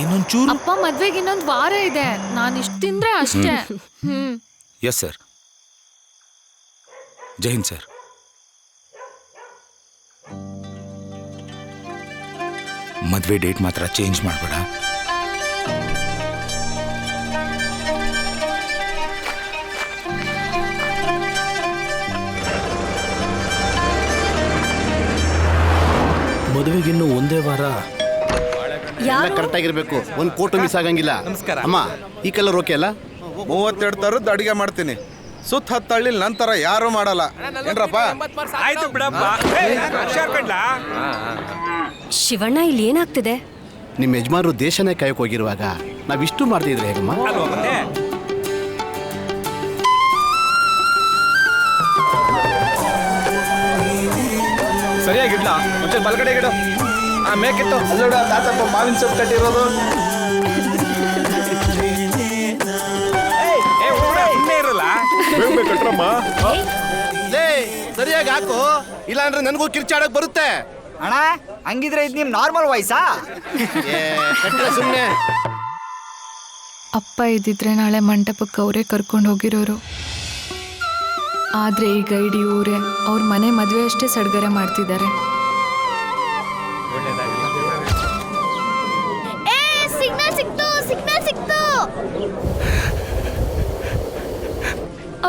ಇನ್ನೊಂಚೂರು? ಅಪ್ಪ ಮದ್ವೆಗೆ ಇನ್ನೊಂದು ವಾರ ಇದೆ. ನಾನು ಇಷ್ಟ ತಿಂದ್ರೆ ಅಷ್ಟೇ. ಹ್ಮ್. Yes sir Jai Hind sir ಮದ್ವೆ ಡೇಟ್ ಮಾತ್ರ ಚೇಂಜ್ ಮಾಡಬೇಡ. ಮದುವೆಗಿನ್ನೂ ಒಂದೇ ವಾರ ಎಲ್ಲ ಕರೆಕ್ಟ್ ಆಗಿರ್ಬೇಕು. ಒಂದ್ ಕೋಟು ಮಿಸ್ ಆಗಂಗಿಲ್ಲ. ನಮಸ್ಕಾರ. ಅಮ್ಮ ಈ ಕಲರ್ ಓಕೆ ಅಲ್ಲ? ಮೂವತ್ತೆರಡು ತರದ್ದು ಅಡಿಗೆ ಮಾಡ್ತೀನಿ. ಸುತ್ತ ಹತ್ತು ಹಳ್ಳಿ ನಂತರ ಯಾರು ಮಾಡಲ್ಲ. ಏನ್ರಪ್ಪ? ಆಯ್ತು ಬಿಡಪ್ಪ. ಶಿವಣ್ಣ ಇಲ್ಲಿ ಏನಾಗ್ತಿದೆ? ನಿಮ್ಮ ಯಜಮಾನರು ದೇಶನೇ ಕಾಯಕ್ ಹೋಗಿರುವಾಗ ನಾವಿಷ್ಟು ಮಾಡ್ತಿದ್ರೆ ಹೇಗಮ್ಮ? ಅಲ್ವಾ ಮತ್ತೆ? ಬಲ್ಗಡೆ ಗಿಡ ಆ ಮೇಕೆಟ್ಟು ನೋಡು ಆ ತಾತಪ್ಪ ಮಾವಿನ ಸೊಪ್ಪು ಕಟ್ಟಿರೋದು. ಲೇ ಸರಿಯಾಗಿ ಹಾಕು. ಇಲ್ಲಾಂದ್ರೆ ನನಗೂ ಕಿರ್ಚಾಡಕ್ ಬರುತ್ತೆ. ಅಣ್ಣ ಹಂಗಿದ್ರೆ ಇದು ನಿಮ್ ನಾರ್ಮಲ್ ವಾಯ್ಸಾ ಸುಮ್ಮನೆ ಅಪ್ಪ ಇದ್ದಿದ್ರೆ ನಾಳೆ ಮಂಟಪಕ್ಕೆ ಅವರೇ ಕರ್ಕೊಂಡು ಹೋಗಿರೋರು. ಆದ್ರೆ ಈಗ ಇಡೀ ಊರೇ ಅವ್ರ ಮನೆ ಮದುವೆ ಅಷ್ಟೇ ಸಡ್ಗರ ಮಾಡ್ತಿದ್ದಾರೆ.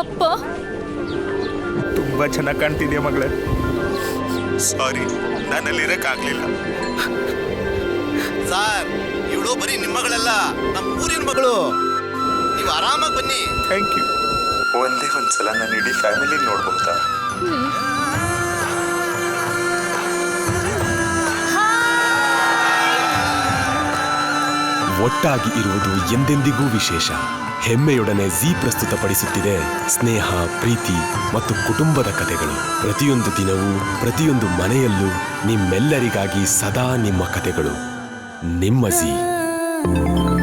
ಅಪ್ಪ ತುಂಬಾ ಚೆನ್ನಾಗಿ ಕಾಣ್ತಿದ್ಯಾ ಮಗಳೇ? ಸಾರಿ ನಾನಲ್ಲಿರಕ್ಕಾಗ್ಲಿಲ್ಲ ಸರ್ ಇವಳು ಬರೀ ನಿಮ್ಮ ಮಗಳಲ್ಲ ನಮ್ಮ ಊರಿನ ಮಗಳು. ನೀವು ಆರಾಮಾಗಿ ಬನ್ನಿ. ಥ್ಯಾಂಕ್ ಯು ಒಂದೇ ಒಂದ್ಸಲ ನಾನು ಇಡೀ ಫ್ಯಾಮಿಲಿ ನೋಡ್ಬೋದಾ ಒಟ್ಟಾಗಿ ಇರುವುದು ಎಂದೆಂದಿಗೂ ವಿಶೇಷ. ಹೆಮ್ಮೆಯೊಡನೆ ಜಿ ಪ್ರಸ್ತುತಪಡಿಸುತ್ತಿದೆ ಸ್ನೇಹ, ಪ್ರೀತಿ ಮತ್ತು ಕುಟುಂಬದ ಕಥೆಗಳು. ಪ್ರತಿಯೊಂದು ದಿನವೂ, ಪ್ರತಿಯೊಂದು ಮನೆಯಲ್ಲೂ ನಿಮ್ಮೆಲ್ಲರಿಗಾಗಿ ಸದಾ ನಿಮ್ಮ ಕಥೆಗಳು. ನಿಮ್ಮ ಜಿ.